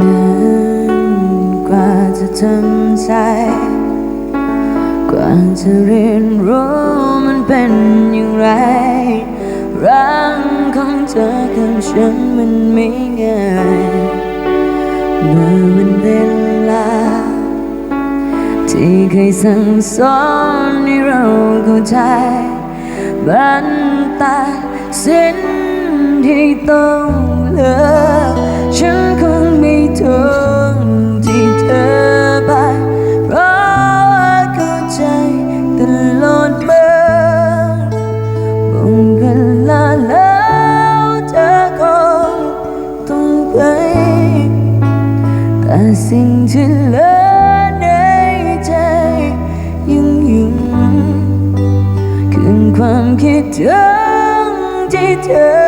นานกว่าจะทำใจ กว่าจะเรียนรู้มันเป็นอย่างไรรักของเธอกับฉันมันไม่ง่ายเมื่อวันเวลา ที่เคยสั่งสอนให้เราเข้าใจบันตัดสินที่ต้องเลิกฉันคง สิ่งที่เหลือในใจยังอยู่ คือความคิดถึงที่เธอ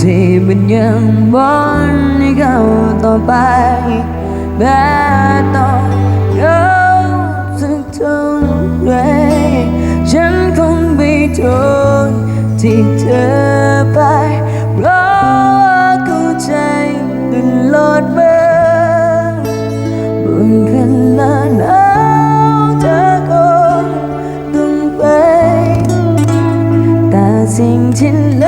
ที่มันยังบอนให้ก้าวต่อไปแม้ต้องยกสักเท่าไรฉันคงไม่ทนที่เธอไปเพราะว่าเข้าใจตลอดมาบนเวลาหนาวเธอคงต้องไปแต่สิ่งที่เหลื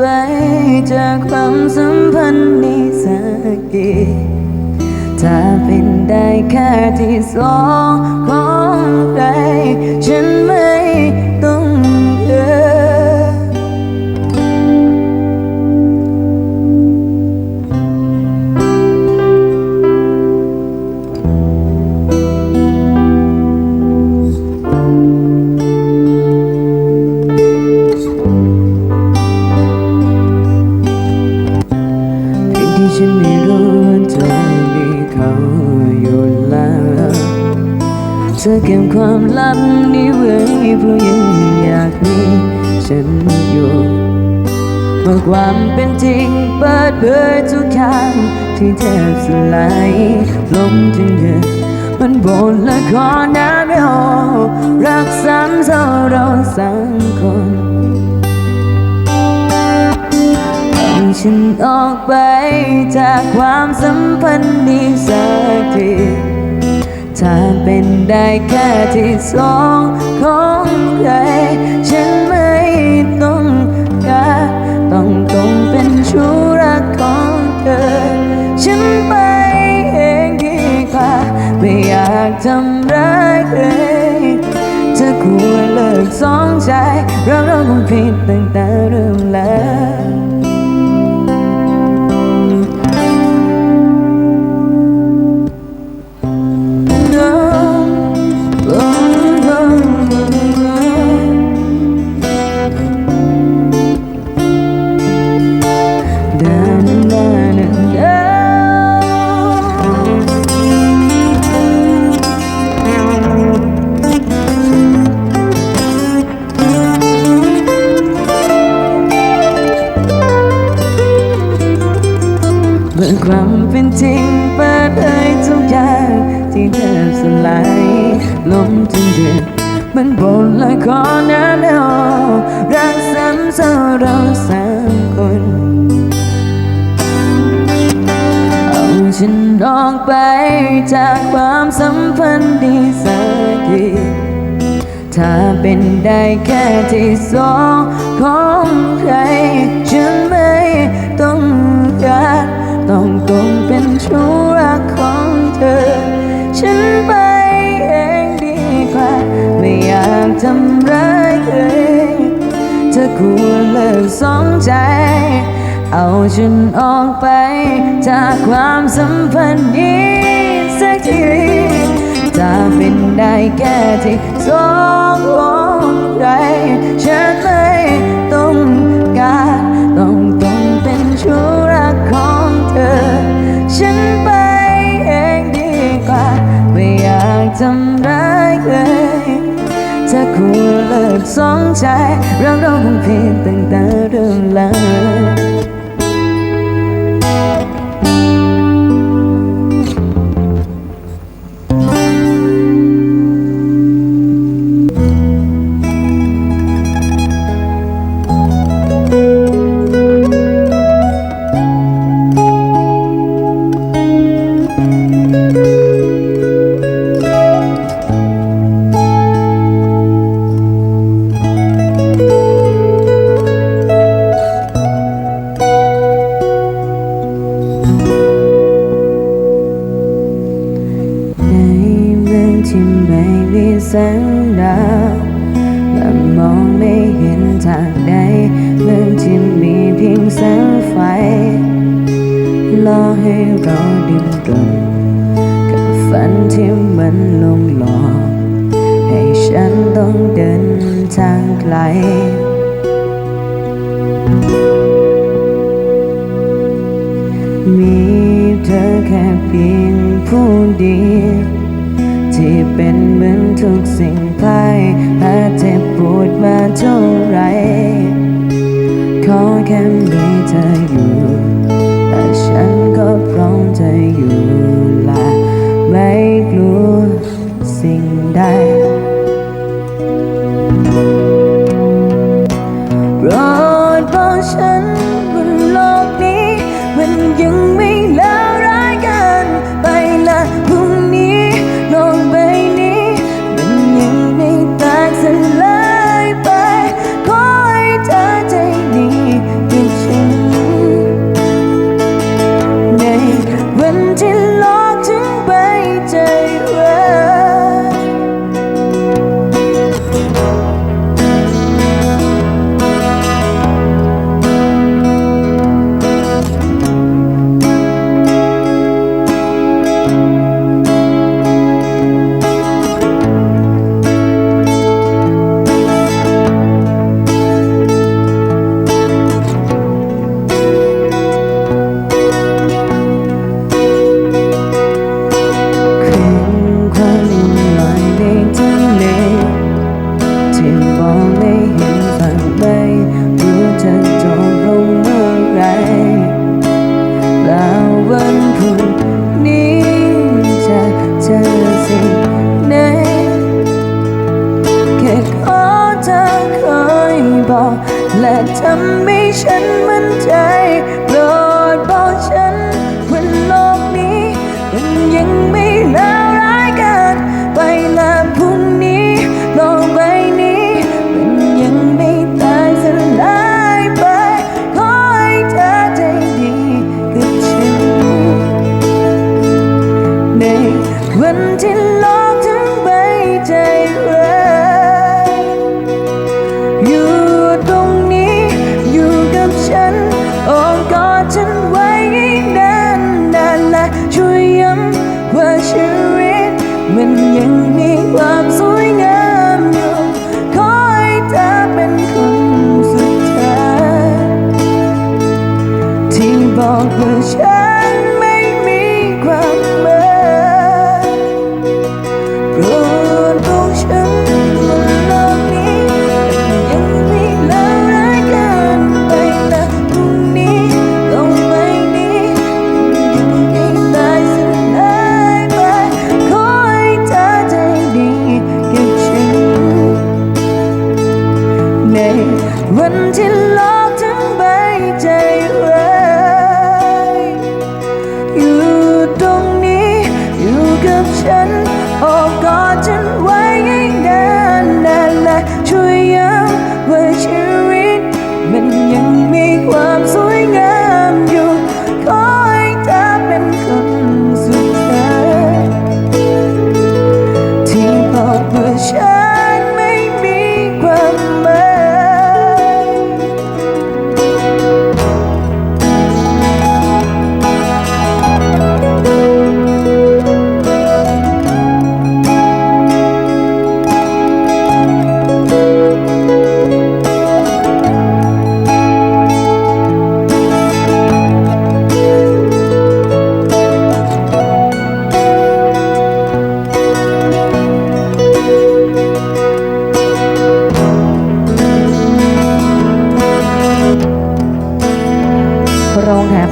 ไปจากความสัมพันธ์นี้สักทีถ้าเป็นได้แค่ที่สองของใครฉันไม่ เมื่อความเป็นจริงเปิดเผยทุกอย่างที่แทบสลายลมจึงเดือดมันบนละครน้ำไม่หอรักซ้ำเท่าเราสามคนให้ฉันออกไปจากความสัมพันธ์นี้สักทีถ้าเป็นได้แค่ที่สองของใครฉันำร้ายใครเธอควรเลิกสองใจเราเราคงผิดตั้งแต่เริ่มแล้ว ความเป็นจริงเปิดเผยทุกอย่างที่แทบสลายลมจนเดือดมันบนละครน้ำไม่ออกรักซ้ำเท่าเราสามคนเอาฉันออกไปจากความสัมพันธ์ดีสักทีถ้าเป็นได้แค่ที่สองของใครฉันไม่ต้องการ ต้องต้องเป็นชู้รักของเธอ ฉันไปเองดีกว่า ไม่อยากทำร้ายใครเธอควรเลิกสองใจ เอาฉันออกไป จากความสัมพันธ์นี้สักทีจะเป็นได้แค่ที่สองของใครฉันไม่ ฉันไปเองดีกว่า ไม่อยากทำร้ายใครถ้าคุณเลิกสองใจเราเราคงผิดตั้งแต่เริ่มแล้ว รอให้เราดิ้นรนกับฝันที่มันลงหลอกให้ฉันต้องเดินทางไกลมีเธอแค่เพียงผู้เดียวที่เป็นเหมือนทุกสิ่งภายแพ้เจ็บปวดมาเท่าไร ขอแค่มีเธออยู่ พร้ I'm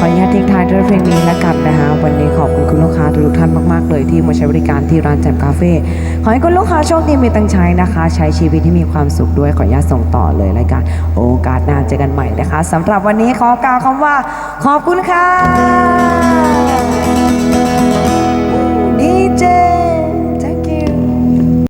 ขออนุญาตทิ้งท้ายด้วยเพลงนี้และกันนะคะวันนี้ขอบคุณคุณลูกค้าทุกท่านมากๆ เลยที่มาใช้บริการที่ร้านแจมคาเฟ่ขอให้คุณลูกค้าโชคดีมีตังใช้นะคะ ใช้ชีวิตที่มีความสุขด้วยขออนุญาตส่งต่อเลยรายการโอกาสหน้าเจอกันใหม่นะคะ สำหรับวันนี้ขอกล่าวคำว่า ขอบคุณค่ะ